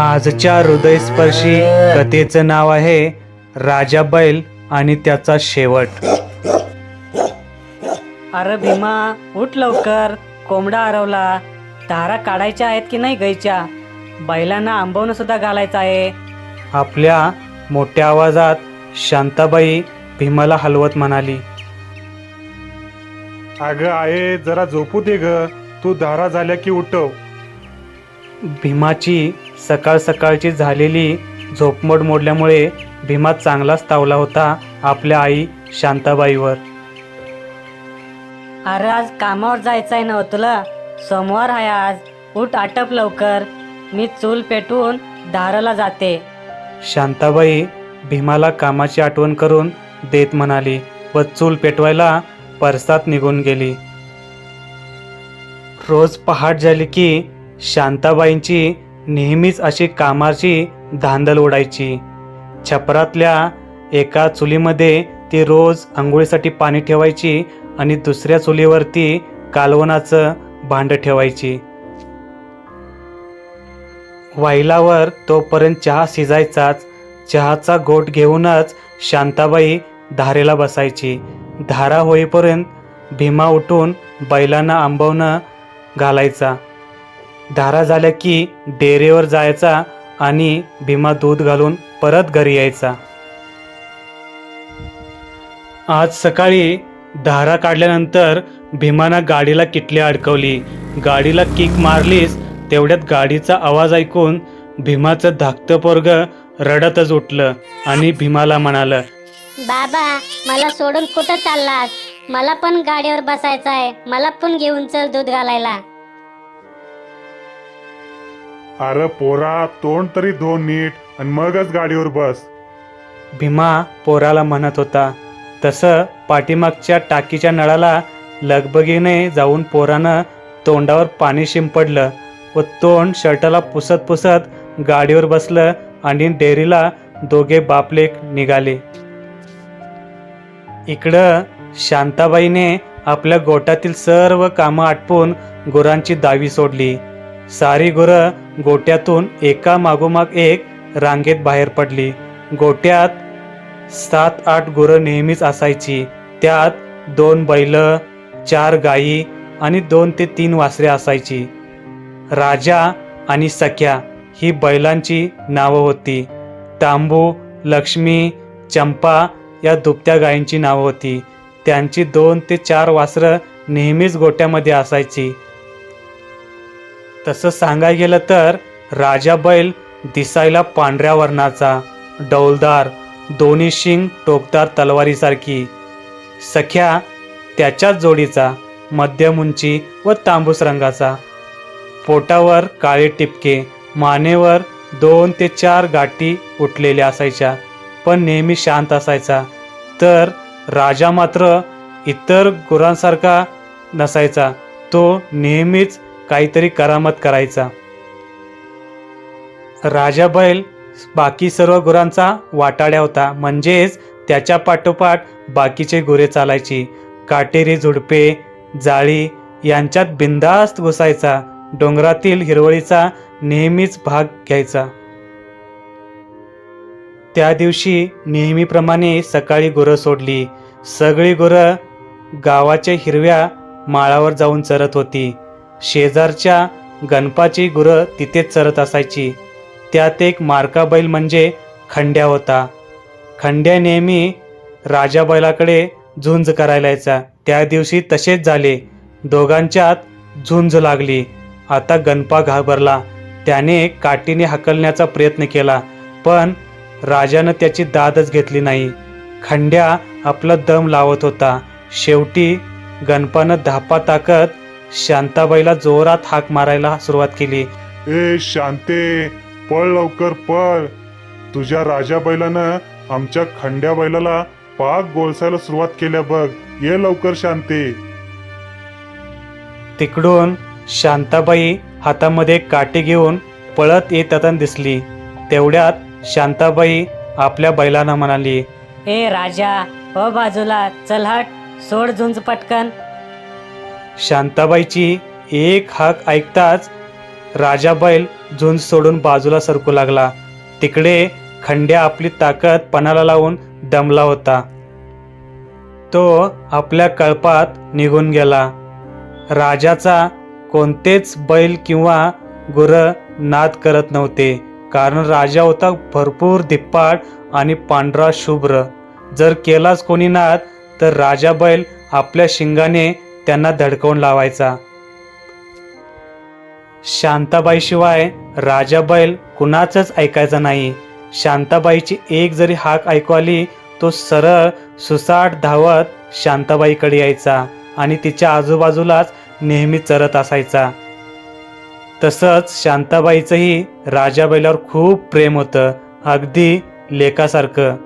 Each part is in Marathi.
आजच्या हृदयस्पर्शी कथेचं नाव आहे राजा बैल आणि त्याचा शेवट. अरे भीमा उठ लवकर. कोंबडा हरवला. धारा काढायच्या आहेत की नाही गायच्या बैलांना आंबवणं सुद्धा घालायचं आहे. आपल्या मोठ्या आवाजात शांताबाई भीमाला हलवत म्हणाली. अगं आहे जरा झोपू दे ग. तू धारा झाल्या की उठव. भीमाची सकाळ सकाळची झालेली झोपमोड मोडल्यामुळे भीमा चांगलाच तावला होता आपल्या आई शांताबाईवर. अरे आज कामावर जायचं आहे ना तुला? सोमवार आहे आज. उठ आटप लवकर. मी चूल पेटवून धाराला जाते. शांताबाई भीमाला कामाची आठवण करून देत म्हणाली व चूल पेटवायला परसात निघून गेली. रोज पहाट झाली की शांताबाईंची नेहमीच अशी कामाची धांदल उडायची छपरातल्या एका चुलीमध्ये ती रोज आंघोळीसाठी पाणी ठेवायची आणि दुसऱ्या चुलीवरती कालवणाचं भांड ठेवायची. वाहिलावर तोपर्यंत चहा शिजायचाच. चहाचा गोट घेऊनच शांताबाई धारेला बसायची. धारा होईपर्यंत भीमा उठून बैलांना आंबवणं घालायचा. धारा झाल्या की डेरेवर जायचा आणि भीमा दूध घालून परत घरी यायचा. आज सकाळी धारा काढल्यानंतर भीमानं गाडीला किटली अडकवली. गाडीला किक मारलीस तेवढ्यात गाडीचा आवाज ऐकून भीमाचं धाकतं पोरग रडतच उठलं आणि भीमाला म्हणालं बाबा मला सोडून कुठं चाललास? मला पण गाडीवर बसायचं आहे मला पण घेऊन चल दूध घालायला. अरे पोरा तोंड तरी धो नीट आणि मगच गाडीवर बस. भीमा पोराला म्हणत होता तसं पाठीमागच्या टाकीच्या नळाला लगबगीने जाऊन पोरानं तोंडावर पाणी शिंपडलं व तोंड शर्टाला पुसत पुसत गाडीवर बसलं आणि डेअरीला दोघे बापलेक निघाले. इकडं शांताबाईने आपल्या गोटातील सर्व कामं आटपून गुरांची दावी सोडली. सारी गुरं गोट्यातून एका मागोमाग एक रांगेत बाहेर पडली. गोट्यात सात आठ गुरं नेहमीच असायची. त्यात दोन बैल चार गायी आणि दोन ते तीन वासरे असायची. राजा आणि सख्या ही बैलांची नावं होती. तांबू लक्ष्मी चंपा या दुभत्या गायींची नावं होती. त्यांची दोन ते चार वासरं नेहमीच गोट्यामध्ये असायची. तसं सांगायला गेलं तर राजा बैल दिसायला पांढऱ्या वर्णाचा डौलदार दोन्ही शिंग टोकदार तलवारीसारखी. सख्या त्याच्याच जोडीचा मध्यम उंची व तांबूस रंगाचा. पोटावर काळे टिपके मानेवर दोन ते चार गाठी उठलेल्या असायच्या पण नेहमी शांत असायचा. तर राजा मात्र इतर गुरांसारखा नसायचा तो नेहमीच काहीतरी करामत करायचा. राजा बैल बाकी सर्व गुरांचा वाटाड्या होता. म्हणजेच त्याच्या पाठोपाठ बाकीचे गुरे चालायची. काटेरी झुडपे जाळी यांच्यात बिंदास्त घुसायचा. डोंगरातील हिरवळीचा नेहमीच भाग घ्यायचा. त्या दिवशी नेहमीप्रमाणे सकाळी गुरं सोडली. सगळी गुरं गावाच्या हिरव्या माळावर जाऊन चरत होती. शेजारच्या गणपाची गुरं तिथेच चरत असायची. त्यात एक मारका बैल म्हणजे खंड्या होता. खंड्या नेहमी राजा बैलाकडे झुंज करायला यायचा. त्या दिवशी तसेच झाले. दोघांच्यात झुंज लागली. आता गणपा घाबरला. त्याने काठीने हकलण्याचा प्रयत्न केला पण राजानं त्याची दादच घेतली नाही. खंड्या आपला दम लावत होता. शेवटी गणपानं धापा ताकत शांताबाईला जोरात हाक मारायला सुरुवात केली. ए शांते पळ लवकर पळ. तुझ्या राजा बैलानं आमच्या खंड्या बैलाला पाक गोलसायला सुरुवात केल्या बघ. ये लवकर शांते. तिकडून शांताबाई हातामध्ये काठी घेऊन पळत येताना दिसली. तेवढ्यात शांताबाई आपल्या बैलांना म्हणाली ए राजा ओ बाजूला चल हट सोड झुंज पटकन. शांताबाईची एक हाक ऐकताच राजा बैल झुंज सोडून बाजूला सरकू लागला. तिकडे खंड्या आपली ताकद पणाला लावून दमला होता. तो आपल्या कळपात निघून गेला. राजाचा कोणतेच बैल किंवा गुर नाद करत नव्हते. कारण राजा होता भरपूर धिप्पाड आणि पांढरा शुभ्र. जर केलाच कोणी नाद तर राजा बैल आपल्या शिंगाने त्यांना धडकवून लावायचा. शांताबाईशिवाय राजा बैल कुणाचंच ऐकायचा नाही. शांताबाईची एक जरी हाक ऐकू आली तो सरळ सुसाट धावत शांताबाईकडे यायचा आणि तिच्या आजूबाजूलाच नेहमी चरत असायचा. तसंच शांताबाईचंही राजा बैलावर खूप प्रेम होतं अगदी लेखासारखं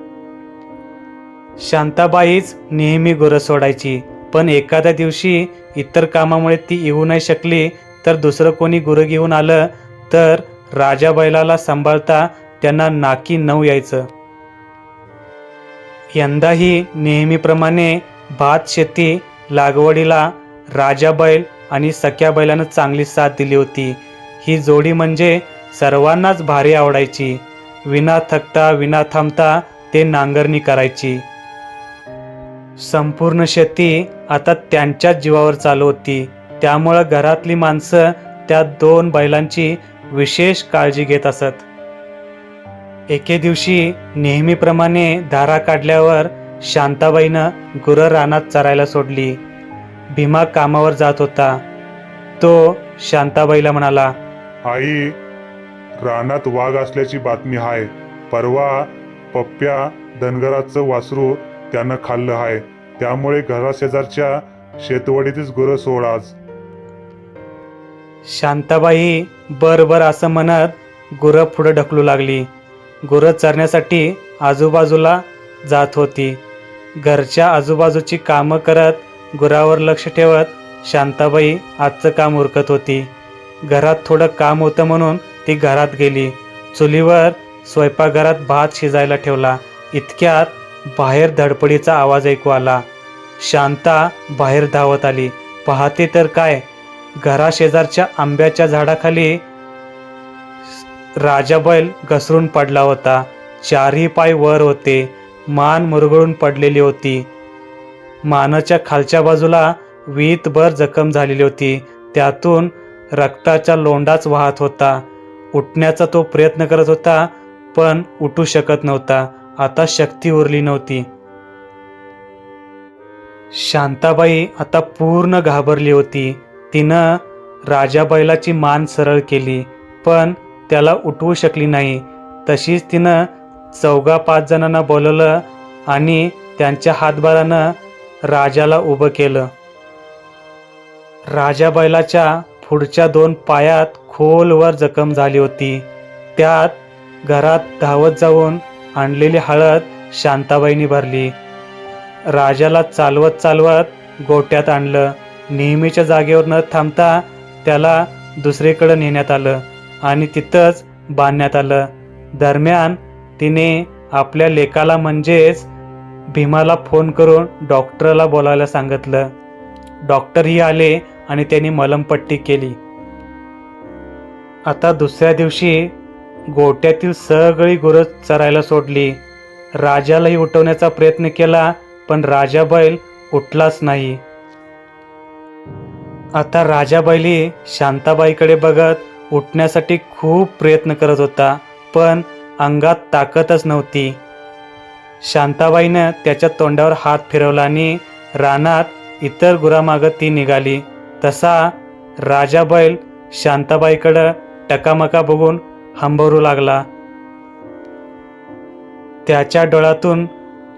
शांताबाईच नेहमी गुरं सोडायची. पण एखाद्या दिवशी इतर कामामुळे ती येऊ नाही शकली तर दुसरं कोणी गुरं घेऊन आलं तर राजा बैलाला सांभाळता त्यांना नाकी नऊ यायचं. यंदाही नेहमीप्रमाणे भात शेती लागवडीला राजा बैल आणि सख्या बैलानं चांगली साथ दिली होती. ही जोडी म्हणजे सर्वांनाच भारी आवडायची. विना थकता विना थांबता ते नांगरणी करायची. संपूर्ण शेती आता त्यांच्याच जीवावर चालू होती. त्यामुळं घरातली माणसं त्या दोन बैलांची विशेष काळजी घेत असत. एके दिवशी नेहमीप्रमाणे धारा काढल्यावर शांताबाईनं गुरं रानात चरायला सोडली. भीमा कामावर जात होता. तो शांताबाईला म्हणाला आई रानात वाघ असल्याची बातमी आहे परवा पप्प्या धनगराचं वासरू त्यानं खाल्लं आहे त्यामुळे घराशेजारच्या शेतवडीतच गुरं सोड शांताबाई बर बर असं म्हणत गुरं पुढं ढकलू लागली. गुरं चरण्यासाठी आजूबाजूला जात होती. घरच्या आजूबाजूची कामं करत गुरावर लक्ष ठेवत शांताबाई आजचं काम उरकत होती. घरात थोडं काम होतं म्हणून ती घरात गेली. चुलीवर स्वयंपाकघरात भात शिजायला ठेवला. इतक्यात बाहेर धडपडीचा आवाज ऐकू आला. शांता बाहेर धावत आली. पाहते तर काय? घराशेजारच्या आंब्याच्या झाडाखाली राजा बैल घसरून पडला होता. चारही पाय वर होते. मान मुरगळून पडलेली होती. मानाच्या खालच्या बाजूला वीतभर जखम झालेली होती. त्यातून रक्ताचा लोंडाच वाहत होता. उठण्याचा तो प्रयत्न करत होता पण उठू शकत नव्हता. आता शक्ती उरली नव्हती. शांताबाई आता पूर्ण घाबरली होती. तिनं राजा बैलाची मान सरळ केली पण त्याला उठवू शकली नाही. तशीच तिनं चौघा पाच जणांना बोलवलं आणि त्यांच्या हातभारानं राजाला उभं केलं. राजा बैलाच्या पुढच्या दोन पायात खोलवर जखम झाली होती. त्यात घरात धावत जाऊन आणलेली हळद शांताबाईंनी भरली. राजाला चालवत चालवत गोट्यात आणलं. नेहमीच्या जागेवर न थांबता त्याला दुसरीकडे नेण्यात आलं आणि तिथंच बांधण्यात आलं. दरम्यान तिने आपल्या लेकाला म्हणजेच भीमाला फोन करून डॉक्टरला बोलायला सांगितलं. डॉक्टरही आले आणि त्यांनी मलमपट्टी केली. आता दुसऱ्या दिवशी गोट्यातील सगळी गुरं चरायला सोडली. राजालाही उठवण्याचा प्रयत्न केला पण राजा बैल उठलाच नाही. आता राजा बैली शांताबाईकडे बघत उठण्यासाठी खूप प्रयत्न करत होता पण अंगात ताकदच नव्हती. शांताबाईनं त्याच्या तोंडावर हात फिरवला आणि रानात इतर गुरामागं ती निघाली. तसा राजा बैल शांताबाईकडं टकामका बघून हंबरू लागला. त्याच्या डोळ्यातून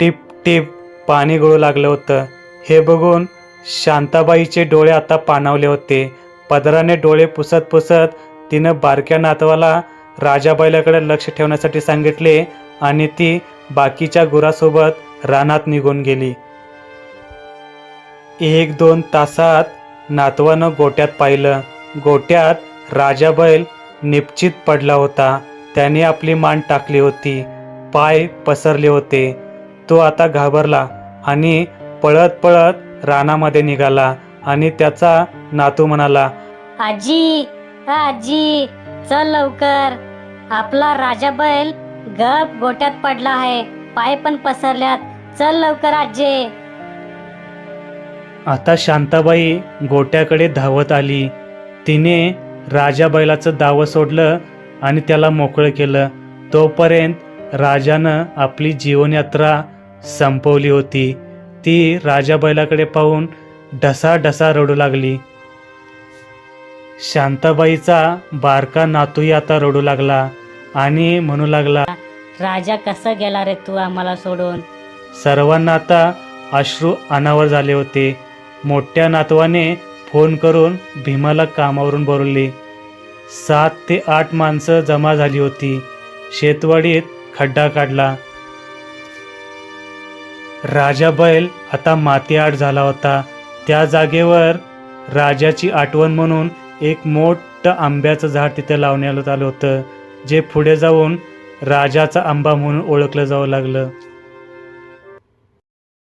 टिप टिप पाणी गळू लागलं होतं. हे बघून शांताबाईचे डोळे आता पाणावले होते. पदराने डोळे पुसत पुसत तिनं बारक्या नातवाला राजाबाईलाकडे लक्ष ठेवण्यासाठी सांगितले आणि ती बाकीच्या गुरासोबत रानात निघून गेली. एक दोन तासात नातवानं गोट्यात पाहिलं. गोट्यात राजा बैल निपचित पडला होता. त्याने आपली मान टाकली होती. पाय पसरले होते. तो आता घाबरला आणि पळत पळत रानामध्ये निघाला आणि त्याचा नातू म्हणाला आजी आजी चल लवकर. आपला राजा बैल गप गोट्यात पडला आहे. पाय पण पसरल्यात. चल लवकर आजी. आता शांताबाई गोट्याकडे धावत आली. तिने राजा बैलाचं दावं सोडलं आणि त्याला मोकळं केलं. तोपर्यंत राजानं आपली जीवनयात्रा संपवली होती. ती राजा बैलाकडे पाहून ढसा ढसा रडू लागली. शांताबाईचा बारका नातूही आता रडू लागला आणि म्हणू लागला राजा कसं गेला रे तू आम्हाला सोडून? सर्वांना आता अश्रू अनावर झाले होते. मोठ्या नातवाने फोन करून भीमाला कामावरून बोलवले. सात ते आठ माणसं जमा झाली होती. शेतवाडीत खड्डा काढला. राजा बैल आता मातीआड झाला होता. त्या जागेवर राजाची आठवण म्हणून एक मोठं आंब्याचं झाड तिथे लावण्यात आलं होतं जे पुढे जाऊन राजाचा आंबा म्हणून ओळखलं जावं लागलं.